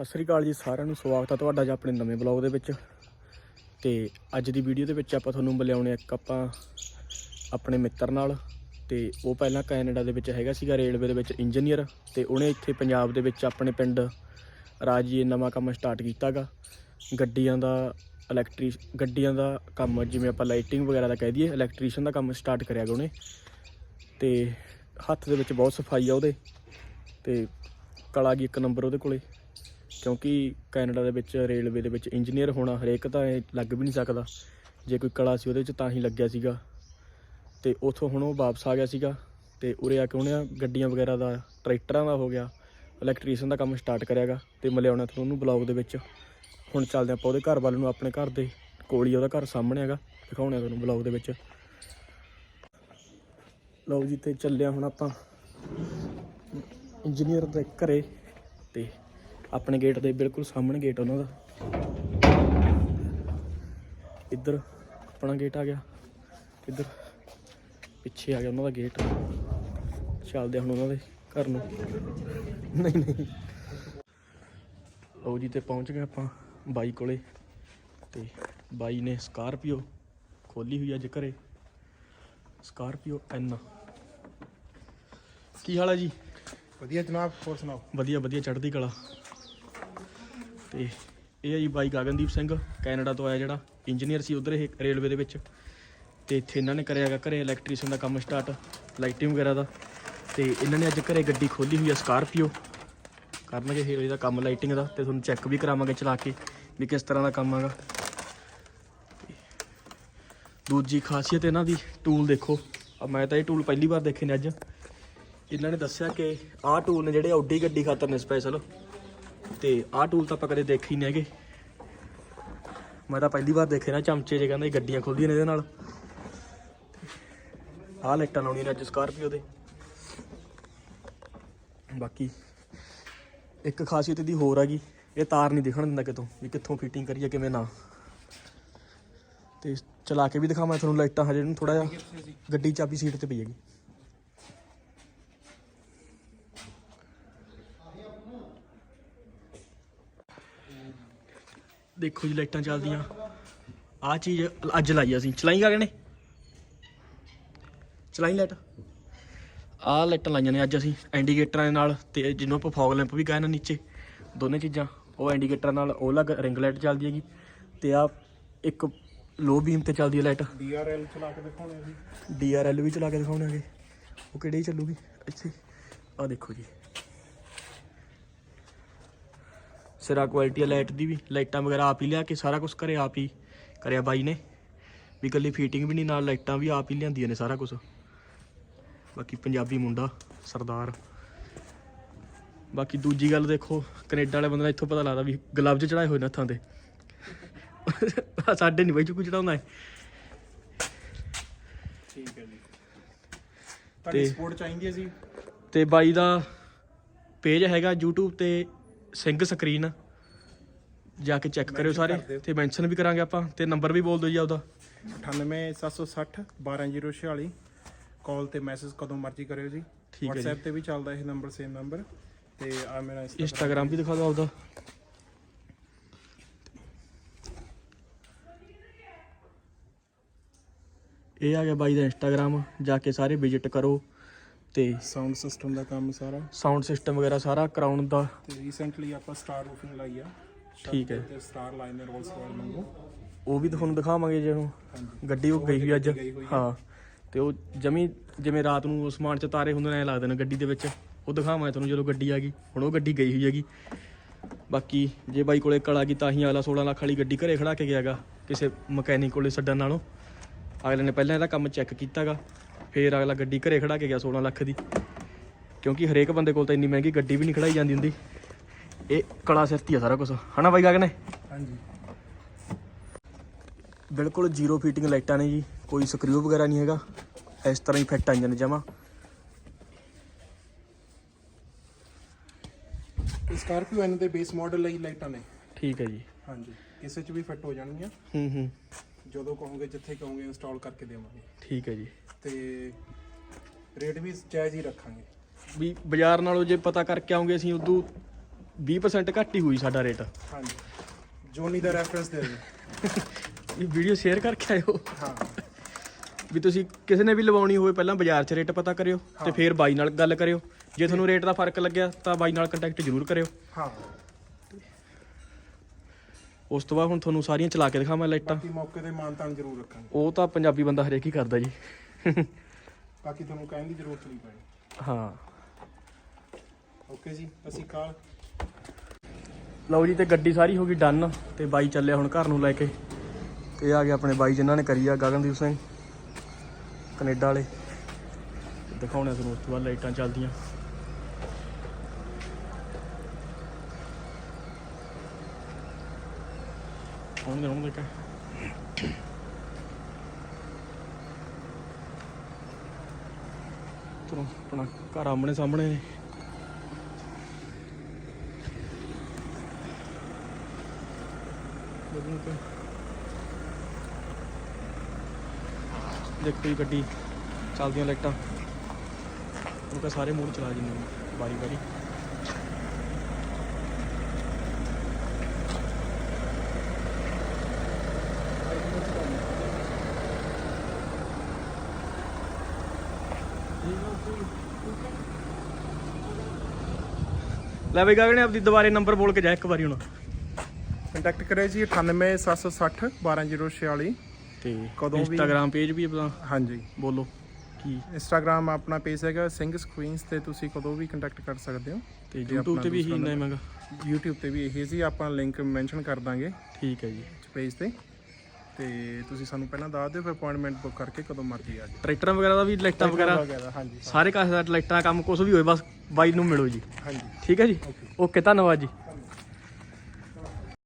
ਸਤਿ ਸ੍ਰੀ ਅਕਾਲ ਜੀ ਸਾਰਿਆਂ ਨੂੰ, ਸਵਾਗਤ ਹੈ ਤੁਹਾਡਾ ਜੀ ਆਪਣੇ ਨਵੇਂ ਬਲੌਗ ਦੇ ਵਿੱਚ। ਤੇ ਅੱਜ ਦੀ ਵੀਡੀਓ ਦੇ ਵਿੱਚ ਆਪਾਂ ਤੁਹਾਨੂੰ ਮਿਲਾਉਣੇ ਇੱਕ ਆਪਾਂ ਆਪਣੇ ਮਿੱਤਰ ਨਾਲ। ਤੇ ਉਹ ਪਹਿਲਾਂ ਕੈਨੇਡਾ ਦੇ ਵਿੱਚ ਹੈਗਾ ਸੀਗਾ, ਰੇਲਵੇ ਦੇ ਵਿੱਚ ਇੰਜੀਨੀਅਰ। ਤੇ ਉਹਨੇ ਇੱਥੇ ਪੰਜਾਬ ਦੇ ਵਿੱਚ ਆਪਣੇ ਪਿੰਡ ਰਾਜੀ ਨਵਾਂ ਕੰਮ ਸਟਾਰਟ ਕੀਤਾਗਾ। ਗੱਡੀਆਂ ਦਾ ਇਲੈਕਟ੍ਰਿਕ ਗੱਡੀਆਂ ਦਾ ਕੰਮ, ਜਿਵੇਂ ਆਪਾਂ ਲਾਈਟਿੰਗ ਵਗੈਰਾ ਦਾ ਕਹਿ ਦਈਏ ਇਲੈਕਟ੍ਰੀਸ਼ੀਅਨ ਦਾ ਕੰਮ ਸਟਾਰਟ ਕਰਿਆਗਾ ਉਹਨੇ। ਤੇ ਹੱਥ ਦੇ ਵਿੱਚ ਬਹੁਤ ਸਫ਼ਾਈ ਆ ਉਹਦੇ। ਤੇ ਕਲਾ ਗਈ ਇੱਕ ਨੰਬਰ ਉਹਦੇ ਕੋਲੇ। ਕਿਉਂਕਿ ਕੈਨੇਡਾ ਦੇ ਵਿੱਚ, ਰੇਲਵੇ ਦੇ ਵਿੱਚ ਇੰਜੀਨੀਅਰ ਹੋਣਾ ਹਰੇਕ ਤਾਂ ਇਹ ਲੱਗ ਵੀ ਨਹੀਂ ਸਕਦਾ। ਜੇ ਕੋਈ ਕਲਾ ਸੀ ਉਹਦੇ ਵਿੱਚ ਤਾਂ ਹੀ ਲੱਗਿਆ ਸੀਗਾ। ਤੇ ਉਥੋਂ ਹੁਣ ਉਹ ਵਾਪਸ ਆ ਗਿਆ ਸੀਗਾ। ਤੇ ਉਰੇ ਆ ਕੇ ਉਹਨੇ ਗੱਡੀਆਂ ਵਗੈਰਾ ਦਾ, ਟਰੈਕਟਰਾਂ ਦਾ ਹੋ ਗਿਆ ਇਲੈਕਟ੍ਰੀਸ਼ੀਅਨ ਦਾ ਕੰਮ ਸਟਾਰਟ ਕਰਿਆਗਾ ਤੇ ਮਿਲਿਆਉਣਾ ਤੁਹਾਨੂੰ ਉਹਨੂੰ ਬਲੌਗ ਦੇ ਵਿੱਚ। ਹੁਣ ਚੱਲਦੇ ਆਪਾਂ ਉਹਦੇ ਘਰ ਵੱਲ ਨੂੰ ਆਪਣੇ ਘਰ ਦੇ ਕੋਲ ਹੀ ਉਹਦਾ ਘਰ ਸਾਹਮਣੇ ਹੈਗਾ। ਦਿਖਾਉਣਾ ਤੁਹਾਨੂੰ ਬਲੌਗ ਦੇ ਵਿੱਚ। ਲਓ ਜੀ, ਤੇ ਚੱਲਿਆ ਹੁਣ ਆਪਾਂ ਇੰਜੀਨੀਅਰ ਦੇ ਘਰੇ। ਤੇ ਆਪਣੇ ਗੇਟ ਦੇ ਬਿਲਕੁਲ ਸਾਹਮਣੇ ਗੇਟ ਉਹਨਾਂ ਦਾ। ਇੱਧਰ ਆਪਣਾ ਗੇਟ ਆ ਗਿਆ। ਇੱਧਰ ਪਿੱਛੇ ਆ ਗਿਆ ਉਹਨਾਂ ਦਾ ਗੇਟ ਚੱਲਦੇ ਹੁਣ ਉਹਨਾਂ ਦੇ ਘਰ ਨੂੰ। ਨਹੀਂ ਨਹੀਂ। ਲਓ ਜੀ ਤੇ ਪਹੁੰਚ ਗਏ ਆਪਾਂ ਬਾਈ ਕੋਲੇ। ਤੇ ਬਾਈ ਨੇ ਸਕਾਰਪੀਓ ਖੋਲੀ ਹੋਈ ਅੱਜ ਘਰੇ। ਸਕਾਰਪੀਓ ਐਨ ਕੀ ਹਾਲ ਹੈ ਜੀ? ਵਧੀਆ ਜਨਾਬ ਹੋਰ ਸੁਣਾਓ? ਵਧੀਆ ਵਧੀਆ ਚੜ੍ਹਦੀ ਕਲਾ। ਤੇ ਇਹ ਹੈ ਜੀ ਬਾਈ ਗਗਨਦੀਪ ਸਿੰਘ, ਕੈਨੇਡਾ ਤੋਂ ਆਇਆ ਜਿਹੜਾ ਇੰਜੀਨੀਅਰ ਸੀ ਉਧਰ ਇਹ ਰੇਲਵੇ ਦੇ ਵਿੱਚ। ਤੇ ਇੱਥੇ ਇਹਨਾਂ ਨੇ ਕਰਿਆਗਾ ਘਰੇ ਇਲੈਕਟ੍ਰੀਸ਼ੀਅਨ ਦਾ ਕੰਮ ਸਟਾਰਟ ਲਾਈਟਿੰਗ ਵਗੈਰਾ ਦਾ। ਤੇ ਇਹਨਾਂ ਨੇ ਅੱਜ ਘਰੇ ਗੱਡੀ ਖੋਲੀ ਹੋਈ ਆ ਸਕਾਰਪੀਓ ਕਰਨਗੇ ਇਹ ਇਹਦਾ ਕੰਮ ਲਾਈਟਿੰਗ ਦਾ ਤੇ ਤੁਹਾਨੂੰ ਚੈੱਕ ਵੀ ਕਰਾਵਾਂਗੇ ਚਲਾ ਕੇ ਵੀ ਕਿਸ ਤਰ੍ਹਾਂ ਦਾ ਕੰਮ ਹੈਗਾ। ਤੇ ਦੂਜੀ ਖਾਸੀਅਤ ਇਹਨਾਂ ਦੀ ਟੂਲ ਦੇਖੋ। ਆ ਮੈਂ ਤਾਂ ਇਹ ਟੂਲ ਪਹਿਲੀ ਵਾਰ ਦੇਖੇ ਨੇ ਅੱਜ। ਇਹਨਾਂ ਨੇ ਦੱਸਿਆ ਕਿ ਆਹ ਟੂਲ ਨੇ ਜਿਹੜੇ ਆਡੀ ਗੱਡੀ ਖਾਤਰ ਨੇ ਸਪੈਸ਼ਲ ਤੇ ਆਹ ਟੂਲ ਤਾਂ ਆਪਾਂ ਕਦੇ ਦੇਖੇ ਹੀ ਨਹੀਂ ਹੈਗੇ। ਮੈਂ ਤਾਂ ਪਹਿਲੀ ਵਾਰ ਦੇਖੇ ਨਾ ਚਮਚੇ ਜੇ ਕਹਿੰਦੇ ਗੱਡੀਆਂ ਖੁੱਲਦੀਆਂ ਨੇ ਇਹਦੇ ਨਾਲ। ਆਹ ਲਾਈਟਾਂ ਲਾਉਣੀਆਂ ਨੇ ਅੱਜ ਸਕਾਰਪੀਓ ਦੇ। ਬਾਕੀ ਇੱਕ ਖਾਸੀਅਤ ਇਹਦੀ ਹੋਰ ਹੈਗੀ ਇਹ ਤਾਰ ਨਹੀਂ ਦਿਖਣ ਦਿੰਦਾ ਕਿਤੋਂ, ਵੀ ਕਿੱਥੋਂ ਫਿਟਿੰਗ ਕਰੀਏ, ਕਿਵੇਂ ਨਾ। ਤੇ ਚਲਾ ਕੇ ਵੀ ਦਿਖਾਵਾਂ ਤੁਹਾਨੂੰ ਲਾਈਟਾਂ ਹਜੇ ਨੂੰ ਥੋੜਾ ਜਿਹਾ। ਗੱਡੀ ਚਾਬੀ ਸੀਟ ਤੇ ਪਈ ਹੈਗੀ। ਦੇਖੋ ਜੀ ਲਾਈਟਾਂ ਚੱਲਦੀਆਂ। ਆ ਚੀਜ਼ ਅੱਜ ਲਾਈ ਅਸੀਂ। ਚਲਾਈ ਗਾ ਨੇ ਚਲਾਈ ਲਾਈਟ। ਆਹ ਲਾਈਟਾਂ ਲਾਈਆਂ ਨੇ ਅੱਜ ਅਸੀਂ ਇੰਡੀਕੇਟਰਾਂ ਦੇ ਨਾਲ ਤੇ ਜਿਹਨੂੰ ਆਪਾਂ ਫੌਗ ਲੈਂਪ ਵੀ ਕਹਿੰਦੇ ਨੀਚੇ। ਦੋਨੇ ਚੀਜ਼ਾਂ। ਉਹ ਇੰਡੀਕੇਟਰ ਨਾਲ ਉਹ ਲੱਗ ਰਿੰਗ ਲਾਈਟ ਚੱਲਦੀ ਹੈਗੀ। ਤੇ ਆ ਇੱਕ ਲੋ ਬੀਮ ਤੇ ਚੱਲਦੀ ਹੈ ਲਾਈਟ। ਡੀਆਰਐਲ ਚਲਾ ਕੇ ਦਿਖਾਉਣੇ ਅਸੀਂ ਡੀਆਰਐਲ ਵੀ ਚਲਾ ਕੇ ਦਿਖਾਉਣੇ ਹੈਗੇ। ਉਹ ਕਿਹੜੀ ਚੱਲੂਗੀ? ਇੱਥੇ। ਆ ਦੇਖੋ ਜੀ। ਸਿਰਾ ਕੁਆਲਿਟੀ ਲਾਈਟ ਦੀ ਵੀ ਲਾਈਟਾਂ ਵਗੈਰਾ ਆਪ ਹੀ ਲਿਆ ਕੇ ਸਾਰਾ ਕੁਝ ਘਰੇ ਆਪ ਹੀ ਕਰਿਆ ਬਾਈ ਨੇ। ਵੀ ਇਕੱਲੀ ਫੀਟਿੰਗ ਵੀ ਨਹੀਂ ਨਾਲ ਲਾਈਟਾਂ ਵੀ ਆਪ ਹੀ ਲਿਆਂਦੀਆਂ ਨੇ ਸਾਰਾ ਕੁਝ ਬਾਕੀ ਪੰਜਾਬੀ ਮੁੰਡਾ ਸਰਦਾਰ। ਬਾਕੀ ਦੂਜੀ ਗੱਲ ਦੇਖੋ ਕੈਨੇਡਾ ਵਾਲੇ ਬੰਦੇ ਦਾ ਇੱਥੋਂ ਪਤਾ ਲੱਗਦਾ ਵੀ ਗਲਵਜ਼ ਚੜਾਏ ਹੋਏ ਨੇ ਹੱਥਾਂ ਤੇ। ਸਾਡੇ ਨਹੀਂ ਬਾਈ ਚੁੱਕੂ ਚੜਾਉਂਦਾ ਹੈ ਠੀਕ ਹੈ ਜੀ। ਤੁਹਾਡੀ ਤੇ- ਸਪੋਰਟ ਚਾਹੀਦੀ ਹੈ ਜੀ। ਤੇ ਬਾਈ ਦਾ ਪੇਜ ਹੈਗਾ YouTube ਤੇ ਸਿੰਘ ਸਕਰੀਨ ਜਾ ਕੇ ਚੈੱਕ ਕਰਿਓ ਸਾਰੇ। ਤੇ ਮੈਂਸ਼ਨ ਵੀ ਕਰਾਂਗੇ ਆਪਾਂ ਤੇ ਨੰਬਰ ਵੀ ਬੋਲ ਦਿਓ ਜੀ ਆਪਦਾ। 98760 12046 ਕਾਲ ਤੇ ਮੈਸੇਜ ਕਦੋਂ ਮਰਜ਼ੀ ਕਰਿਓ ਜੀ। ਠੀਕ ਹੈ। WhatsApp ਤੇ ਵੀ ਚੱਲਦਾ ਇਹ ਨੰਬਰ ਸੇਮ ਨੰਬਰ ਤੇ ਆ ਮੇਰਾ ਇੰਸਟਾਗ੍ਰam ਵੀ ਦਿਖਾ ਦਿਓ ਆਪਦਾ। ਇਹ ਆ ਗਿਆ ਬਾਈ ਦਾ ਇੰਸਟਾਗ੍ਰam ਜਾ ਕੇ ਸਾਰੇ ਵਿਜ਼ਿਟ ਕਰੋ। ਤੇ ਸਾਊਂਡ ਸਿਸਟਮ ਦਾ ਕੰਮ ਸਾਰਾ। ਸਾਊਂਡ ਸਿਸਟਮ ਵਗੈਰਾ ਸਾਰਾ ਕਰਾਉਣ ਦਾ। ਤੇ ਰੀਸੈਂਟਲੀ ਆਪਾਂ ਸਟਾਰ ਰੂਫਿੰਗ ਲਾਈ ਆ। ਠੀਕ ਹੈ। ਤੇ ਸਟਾਰ ਲਾਈਨਰ ਰੋਲਸ ਵਾਲ ਮੰਗੋ ਉਹ ਵੀ ਤੁਹਾਨੂੰ ਦਿਖਾਵਾਂਗੇ ਜੇ ਉਹ ਗੱਡੀ ਉਹ ਗਈ ਹੋਈ ਅੱਜ। ਗਈ ਹੋਈ ਹੈ। ਹਾਂ। ਤੇ ਉਹ ਜਮੀ ਜਿਵੇਂ ਰਾਤ ਨੂੰ ਅਸਮਾਨ 'ਚ ਤਾਰੇ ਹੁੰਦੇ ਨੇ ਐਂ ਲੱਗਦੇ ਨੇ ਗੱਡੀ ਦੇ ਵਿੱਚ। ਉਹ ਦਿਖਾਵਾਂ ਤੁਹਾਨੂੰ ਜਦੋਂ ਗੱਡੀ ਆ ਗਈ। ਹੁਣ ਉਹ ਗੱਡੀ ਗਈ ਹੋਈ ਹੈਗੀ। ਬਾਕੀ ਜੇ ਬਾਈ ਕੋਲੇ ਕਲਾ ਕੀ ਤਾਂ ਹੀ ਅਗਲਾ 16 ਲੱਖ ਵਾਲੀ ਗੱਡੀ ਘਰੇ ਖੜਾ ਕੇ ਗਿਆਗਾ ਕਿਸੇ ਮਕੈਨਿਕ ਕੋਲੇ ਛੱਡਣ ਨਾਲੋਂ। ਅਗਲੇ ਨੇ ਪਹਿਲਾਂ ਇਹਦਾ ਕੰਮ ਚੈੱਕ ਕੀਤਾਗਾ। ਫੇਰ ਅਗਲਾ ਗੱਡੀ ਘਰੇ ਖੜਾ ਕੇ ਗਿਆ 16 ਲੱਖ ਦੀ। ਕਿਉਂਕਿ ਹਰੇਕ ਬੰਦੇ ਕੋਲ ਤਾਂ ਇੰਨੀ ਮਹਿੰਗੀ ਗੱਡੀ ਵੀ ਨਹੀਂ ਖੜਾਈ ਜਾਂਦੀ ਹੁੰਦੀ। ਇਹ ਕਲਾ ਸਿਰਤੀ ਆ ਸਾਰਾ ਕੁਝ ਹਨਾ ਬਾਈ ਗਗਨੇ? ਹਾਂਜੀ। ਬਿਲਕੁਲ ਜ਼ੀਰੋ ਫਿਟਿੰਗ ਲਾਈਟਾਂ ਨੇ ਜੀ। ਕੋਈ ਸਕਰੂ ਵਗੈਰਾ ਨਹੀਂ ਹੈਗਾ। ਇਸ ਤਰ੍ਹਾਂ ਹੀ ਫਿੱਟ ਆਈਆਂ ਨੇ ਜਮਾ। ਸਕਾਰਪੀਓ ਐਨ ਦੇ ਬੇਸ ਮਾਡਲ ਲਈ ਲਾਈਟਾਂ ਨੇ। ਠੀਕ ਹੈ ਜੀ। ਹਾਂਜੀ। ਕਿਸੇ 'ਚ ਵੀ ਫਿੱਟ ਹੋ ਜਾਣਗੀਆਂ। ਹੂੰ ਹੂੰ। ਜਦੋਂ ਕਹੋਗੇ ਜਿੱਥੇ ਕਹੋਗੇ ਇੰਸਟਾਲ ਕਰਕੇ ਦੇਵਾਂਗੇ। ਠੀਕ ਹੈ ਜੀ। ਤੇ ਰੇਟ ਵੀ ਜਾਇਜ਼ ਹੀ ਰੱਖਾਂਗੇ। ਵੀ ਬਾਜ਼ਾਰ ਨਾਲੋਂ ਜੇ ਪਤਾ ਕਰਕੇ ਆਉਂਗੇ ਅਸੀਂ ਉਦੋਂ 20% ਘੱਟ ਹੀ ਹੋਈ ਸਾਡਾ ਰੇਟ ਹਾਂਜੀ। ਜੋਨੀ ਦਾ ਰੈਫਰੈਂਸ ਦੇ ਦਿਓ। ਇਹ ਵੀਡੀਓ ਸ਼ੇਅਰ ਕਰਕੇ ਆਇਓ। ਹਾਂ। ਵੀ ਤੁਸੀਂ ਕਿਸੇ ਨੇ ਵੀ ਲਵਾਉਣੀ ਹੋਵੇ ਪਹਿਲਾਂ ਬਾਜ਼ਾਰ 'ਚ ਰੇਟ ਪਤਾ ਕਰਿਓ ਤੇ ਫਿਰ ਬਾਈ ਨਾਲ ਗੱਲ ਕਰਿਓ। ਜੇ ਤੁਹਾਨੂੰ ਰੇਟ ਦਾ ਫ਼ਰਕ ਲੱਗਿਆ ਤਾਂ ਬਾਈ ਨਾਲ ਕੰਟੈਕਟ ਜ਼ਰੂਰ ਕਰਿਓ। ਹਾਂ। ਉਸ ਤੋਂ ਬਾਅਦ ਹੁਣ ਤੁਹਾਨੂੰ ਸਾਰੀਆਂ ਚਲਾ ਕੇ ਦਿਖਾਵਾਂ ਲਾਈਟਾਂ। ਬਾਕੀ ਮੌਕੇ ਤੇ ਮਾਨਤਾਨ ਜ਼ਰੂਰ ਰੱਖਾਂਗੇ। ਉਹ ਤਾਂ ਪੰਜਾਬੀ ਬੰਦਾ ਹਰੇਕ ਹੀ ਕਰਦਾ ਜੀ। ਬਾਕੀ ਤੁਹਾਨੂੰ ਕਹਿਣ ਦੀ ਜ਼ਰੂਰਤ ਨਹੀਂ ਪੈਣੀ। ਹਾਂ। ਓਕੇ ਜੀ ਅਸੀਂ ਕਾਲ ਲਓ ਜੀ ਤੇ ਗੱਡੀ ਸਾਰੀ ਹੋ ਗਈ ਡਨ ਤੇ ਬਾਈ ਚੱਲਿਆ ਹੁਣ ਘਰ ਨੂੰ ਲੈ ਕੇ। ਤੇ ਆ ਗਏ ਆਪਣੇ ਬਾਈ ਜਿਨ੍ਹਾਂ ਨੇ ਕਰੀ ਆ ਗਗਨਦੀਪ ਸਿੰਘ ਕੈਨੇਡਾ ਵਾਲੇ। ਦਿਖਾਉਣੇ ਤੁਹਾਨੂੰ ਉਸ ਤੋਂ ਬਾਅਦ ਲਾਈਟਾਂ ਚੱਲਦੀਆਂ। ਆਉਣਗੇ ਆਉਣਗੇ ਕਿ ਤੁਰੋ ਆਪਣਾ ਘਰ ਆਮਣੇ ਸਾਹਮਣੇ ਨੇ। ਦੇਖੋ ਜੀ। ਗੱਡੀ, ਚੱਲਦੀਆਂ ਲਾਈਟਾਂ। ਉਹ ਤਾਂ ਸਾਰੇ ਮੋੜ ਚਲਾ ਜਿੰਨੇ ਵਾਰੀ ਵਾਰੀ ਲੈ ਬਈ ਗਗਨੇ ਆਪਦੀ ਦੁਬਾਰੇ ਨੰਬਰ ਬੋਲ ਕੇ ਜਾ ਇੱਕ ਵਾਰੀ ਹੁਣ। ਕੰਟੈਕਟ ਕਰਿਓ ਜੀ 98760 12046 ਤੇ ਕਦੋਂ ਵੀ- ਇੰਸਟਾਗ੍ਰam ਪੇਜ ਵੀ ਆਪਣਾ? ਹਾਂਜੀ। ਬੋਲੋ ਕੀ? ਇੰਸਟਾਗ੍ਰam ਆਪਣਾ ਪੇਜ ਹੈਗਾ ਸਿੰਘਸ ਕੁਈਨਸ ਤੇ ਤੁਸੀਂ ਕਦੋਂ ਵੀ ਕੰਟੈਕਟ ਕਰ ਸਕਦੇ ਹੋ। ਤੇ YouTube ਤੇ ਵੀ ਇਹੀ ਦੂਸਰਾ ਨੇਮ ਹੈਗਾ। YouTube ਤੇ ਵੀ ਇਹੀ ਜੀ ਆਪਾਂ ਲਿੰਕ ਮੈਂਸ਼ਨ ਕਰ ਦਾਂਗੇ। ਠੀਕ ਹੈ ਜੀ। ਪੇਜ ਤੇ। ਤੇ ਤੁਸੀਂ ਸਾਨੂੰ ਪਹਿਲਾਂ ਦੱਸ ਦਿਓ ਫਿਰ ਅਪਾਇੰਟਮੈਂਟ ਬੁੱਕ ਕਰਕੇ ਕਦੋਂ ਮਰਜ਼ੀ ਆ ਜਾਓ। ਟਰੈਕਟਰਾਂ ਵਗੈਰਾ ਦਾ ਵੀ ਲਾਈਟਾਂ ਵਗੈਰਾ? ਵਗੈਰਾ ਹਾਂਜੀ ਸਾਰੇ ਕਾਸੇ ਦਾ ਲਾਈਟਾਂ ਕੰਮ ਕੁਝ ਵੀ ਹੋਏ ਬਸ ਬਾਈ ਨੂੰ ਮਿਲੋ ਜੀ। ਹਾਂਜੀ। ਠੀਕ ਹੈ ਜੀ? ਓਕੇ ਧੰਨਵਾਦ ਜੀ।